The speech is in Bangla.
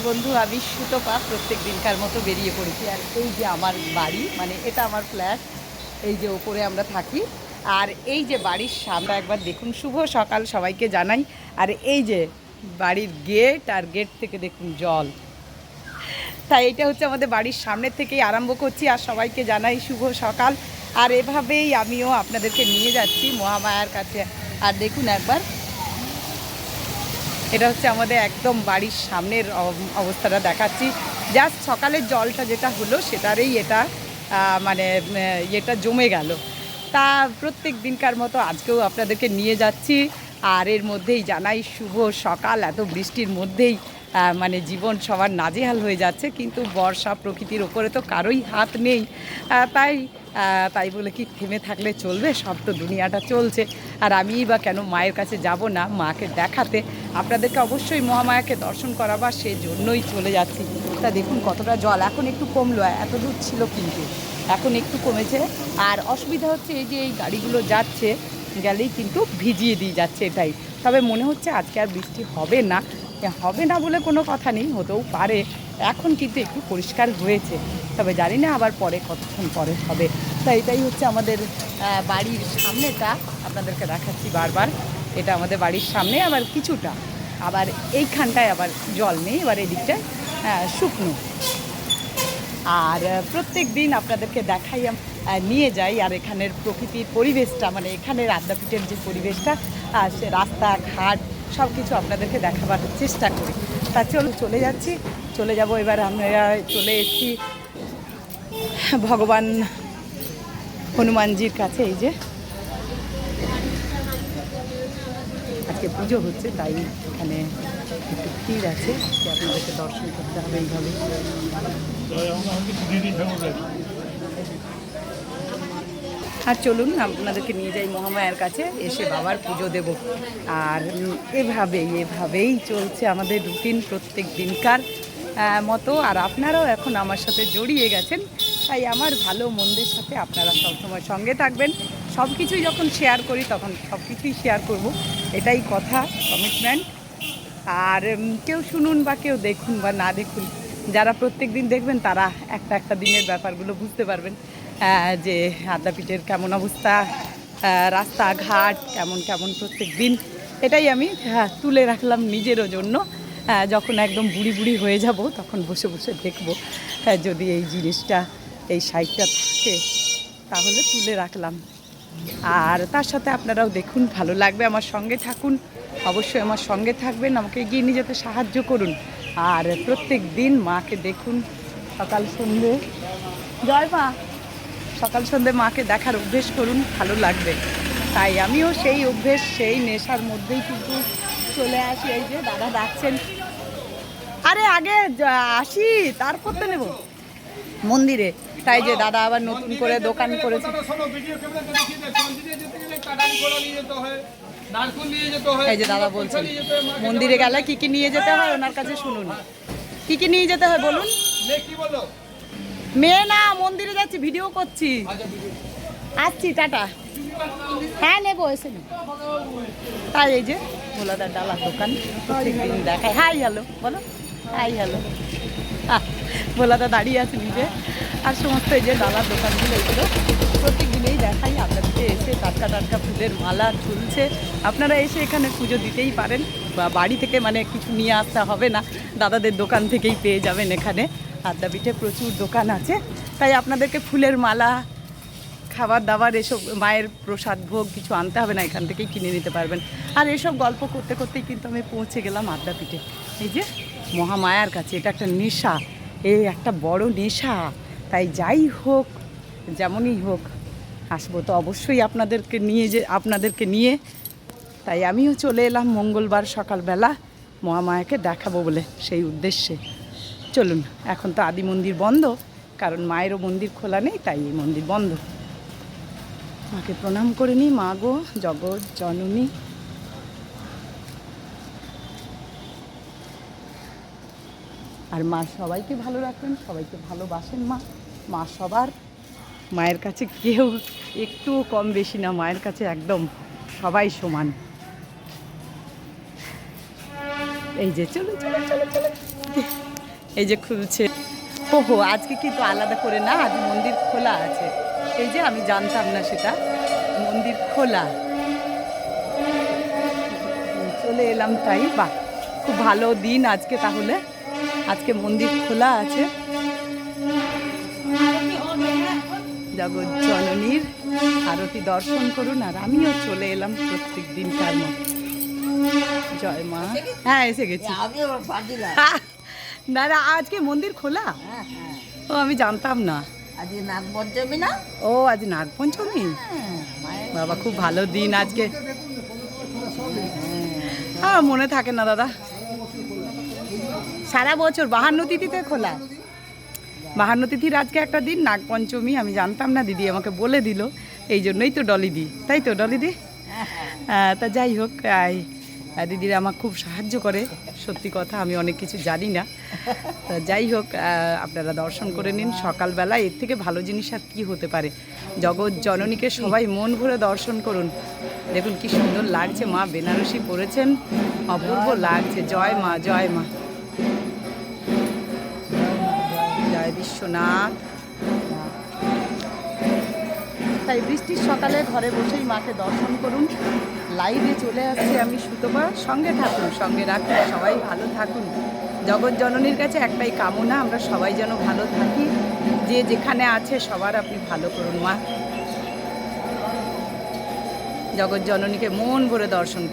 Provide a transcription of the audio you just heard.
বন্ধু, আমি সুতপা। প্রত্যেক দিনকার মতো বেরিয়ে পড়েছি আর এই যে আমার বাড়ি মানে এটা আমার ফ্ল্যাট এই যে ওপরে আমরা থাকি। আর এই যে বাড়ির সামনে একবার দেখুন, শুভ সকাল সবাইকে জানাই। আর এই যে বাড়ির গেট আর গেট থেকে দেখুন জল। তাই এটা হচ্ছে আমাদের বাড়ির সামনে থেকেই আরম্ভ করছি আর সবাইকে জানাই শুভ সকাল। আর এভাবেই আমিও আপনাদেরকে নিয়ে যাচ্ছি মহামায়ার কাছে। আর দেখুন একবার এটা হচ্ছে আমাদের একদম বাড়ির সামনের অব- অবস্থাটা দেখাচ্ছি। জাস্ট সকালের জলটা যেটা হলো সেটারই এটা মানে এটা জমে গেল। তা প্রত্যেক দিনকার মতো আজকেও আপনাদেরকে নিয়ে যাচ্ছি। আর এর মধ্যেই জানাই শুভ সকাল। এত বৃষ্টির মধ্যেই মানে জীবন সবার নাজেহাল হয়ে যাচ্ছে। কিন্তু বর্ষা প্রকৃতির ওপরে তো কারোই হাত নেই। তাই তাই বলে কি, থেমে থাকলে চলবে, সব তো দুনিয়াটা চলছে। আর আমিই বা কেন মায়ের কাছে যাব না, মাকে দেখাতে? আপনাদেরকে অবশ্যই মহামায়াকে দর্শন করাবার সেই জন্যই চলে যাচ্ছি। তা দেখুন, কতটা জল। এখন একটু কমলো, এত দূর ছিল কিন্তু। এখন একটু কমেছে। আর অসুবিধা হচ্ছে এই যে এই গাড়িগুলো যাচ্ছে, গেলেই কিন্তু ভিজিয়ে দিয়ে যাচ্ছে এটাই। তবে মনে হচ্ছে আজকে আর বৃষ্টি হবে না। হবে না বলে কোনো কথা নেই হতেও পারে। এখন কিন্তু একটু পরিষ্কার হয়েছে। তবে জানি না আবার পরে কতক্ষণ পরে হবে। তা এটাই হচ্ছে আমাদের বাড়ির সামনেটা। আপনাদেরকে দেখাচ্ছি বারবার। এটা আমাদের বাড়ির সামনে আবার কিছুটা। আবার এইখানটায় আবার জল নেই এবার এদিকটায় আহ, শুকনো। আর প্রত্যেক দিন আপনাদেরকে দেখাই নিয়ে যাই। আর এখানের প্রকৃতির পরিবেশটা মানে এখানের আদ্যাপীঠের যে পরিবেশটা আহ, সে রাস্তা ঘাট সব কিছু আপনাদেরকে দেখাবার চেষ্টা করি। তা চলো চলে যাচ্ছি। চলে যাব এবার আমরা চলে এসেছি ভগবান হনুমানজির কাছে, এই যে। আজকে পুজো হচ্ছে, তাই এখানে একটু ভিড় আছে। আপনাদেরকে দর্শন করতে হবে এইভাবে। আর চলুন, আপনাদেরকে নিয়ে যাই মহামায়ার কাছে। এসে বাবার পুজো দেব। আর এভাবেই এভাবেই চলছে আমাদের রুটিন প্রত্যেক দিনকার মতো। আর আপনারাও এখন আমার সাথে জড়িয়ে গেছেন। তাই আমার ভালো মন্দের সাথে আপনারা সবসময় সঙ্গে থাকবেন। সব কিছুই যখন শেয়ার করি, তখন সব কিছুই শেয়ার করব। এটাই কথা কমিটমেন্ট আর কেউ শুনুন বা কেউ দেখুন বা না দেখুন, যারা প্রত্যেক দিন দেখবেন, তারা একটা একটা দিনের ব্যাপারগুলো বুঝতে পারবেন। যে আদ্যাপীঠের কেমন অবস্থা রাস্তাঘাট কেমন কেমন প্রত্যেক দিন, এটাই আমি তুলে রাখলাম নিজেরও জন্য। যখন একদম বুড়ি বুড়ি হয়ে যাব, তখন বসে বসে দেখব যদি এই জিনিসটা, এই সাইডটা থাকে, তাহলে তুলে রাখলাম। আর তার সাথে আপনারাও দেখুন, ভালো লাগবে আমার সঙ্গে থাকুন, অবশ্যই আমার সঙ্গে থাকবেন, আমাকে এগিয়ে নিয়ে যেতে সাহায্য করুন। আর প্রত্যেক দিন মাকে দেখুন, সকাল সন্ধে জয় মা। সকাল সন্ধে মাকে দেখার অভ্যেস করুন, ভালো লাগবে। তাই আমিও সেই অভ্যেস, সেই নেশার মধ্যেই কিন্তু চলে আসি। এই যে দাদা ডাকছেন। আরে আগে আসি, তারপর তো নেব। মন্দিরে। তাই যে দাদা আবার নতুন করে দোকান করেছে। এই যে দাদা বলছেন, মন্দিরে গেলে কি কি নিয়ে যেতে হয় ওনার কাছে শুনুন। কি কি নিয়ে যেতে হয় বলুন? মেয়ে না মন্দিরে যাচ্ছি ভিডিও করছি। আসছি টাটা। হ্যাঁ নেব এসে। তাই এই যে ভোলাদার ডালার দোকান। প্রত্যেকদিন দেখায়। হাই হ্যালো বলো। Hi hello. ভোলাদা দাঁড়িয়ে আছে নিজে। আর সমস্ত এই যে ডালার দোকানগুলো এগুলো প্রত্যেক দিনেই দেখাই। আপনাদেরকে এসে টাটকা টাটকা ফুলের মালা ঝুলছে। আপনারা এসে এখানে পুজো দিতেই পারেন। বা বাড়ি থেকে মানে কিছু নিয়ে আসতে হবে না। দাদাদের দোকান থেকেই পেয়ে যাবেন এখানে। আদ্যাপীঠে প্রচুর দোকান আছে। তাই আপনাদেরকে ফুলের মালা খাবার দাবার এসব, মায়ের প্রসাদ, ভোগ কিছু আনতে হবে না, এখান থেকেই কিনে নিতে পারবেন। আর এসব গল্প করতে করতেই কিন্তু আমি পৌঁছে গেলাম আদ্যাপীঠে এই যে মহামায়ার কাছে, এটা একটা নেশা এই একটা বড় নেশা। তাই যাই হোক, যেমনই হোক, আসব তো অবশ্যই আপনাদেরকে নিয়ে যে, আপনাদেরকে নিয়ে। তাই আমিও চলে এলাম মঙ্গলবার সকালবেলা, মহামায়াকে দেখাবো বলে সেই উদ্দেশ্যে। চলুন, এখন তো আদি মন্দির বন্ধ, কারণ মায়েরও মন্দির খোলা নেই, তাই এই মন্দির বন্ধ। মাকে প্রণাম করে নি, মা গো, জগৎ, জননী। আর মা সবাইকে ভালো রাখবেন, সবাইকে ভালোবাসেন মা। মা সবার, মায়ের কাছে কেউ একটুও কম বেশি না, মায়ের কাছে একদম সবাই সমান। এই যে চলো চলো চলো চলো এই যে খুলছে। ওহো আজকে কিন্তু আলাদা করে না আজ মন্দির খোলা আছে। এই যে আমি জানতাম না সেটা মন্দির খোলা। চলে এলাম তাই বাহ খুব ভালো দিন আজকে তাহলে। আজকে মন্দির খোলা আছে। জগৎ জননীর আরতি দর্শন করুন আর আমিও চলে এলাম প্রত্যেক দিনকার মতো। জয় মা। হ্যাঁ এসে গেছি। না না আজকে মন্দির খোলা? হ্যাঁ হ্যাঁ। ও আমি জানতাম না। আজকে নাগ পঞ্চমী না? ও আজ নাগপঞ্চমী? হ্যাঁ বাবা খুব ভালো দিন আজকে। হ্যাঁ। মনে থাকে না দাদা। সারা বছর বাহান্ন তিথিতে খোলা। বাহান্ন তিথির আজকে একটা দিন নাগপঞ্চমী আমি জানতাম না দিদি আমাকে বলে দিল। এই জন্যই তো ডলি দি তাই তো ডলি দি হ্যাঁ। হ্যাঁ তা যাই হোক আহ, দিদিরা আমার খুব সাহায্য করে। সত্যি কথা আমি অনেক কিছু জানি না। যাই হোক আপনারা দর্শন করে নিন। সকালবেলা এর থেকে ভালো জিনিস আর কী হতে পারে? জগৎ জননীকে সবাই মন ভরে দর্শন করুন। দেখুন কি সুন্দর লাগছে মা বেনারসি পরেছেন। অপূর্ব লাগছে। জয় মা জয় মা। জয় বিশ্বনাথ। তাই বৃষ্টির সকালে ঘরে বসেই মাকে দর্শন করুন। লাইভে চলে আসছি আমি সুতপা। সঙ্গে থাকুন, সঙ্গে রাখুন, সবাই ভালো থাকুন। জগৎ জননীর কাছে একটাই কামনা, আমরা সবাই যেন ভালো থাকি। যে যেখানে আছে সবার আপনি ভালো করুন, মা। জগৎ জননীকে মন ভরে দর্শন করুন।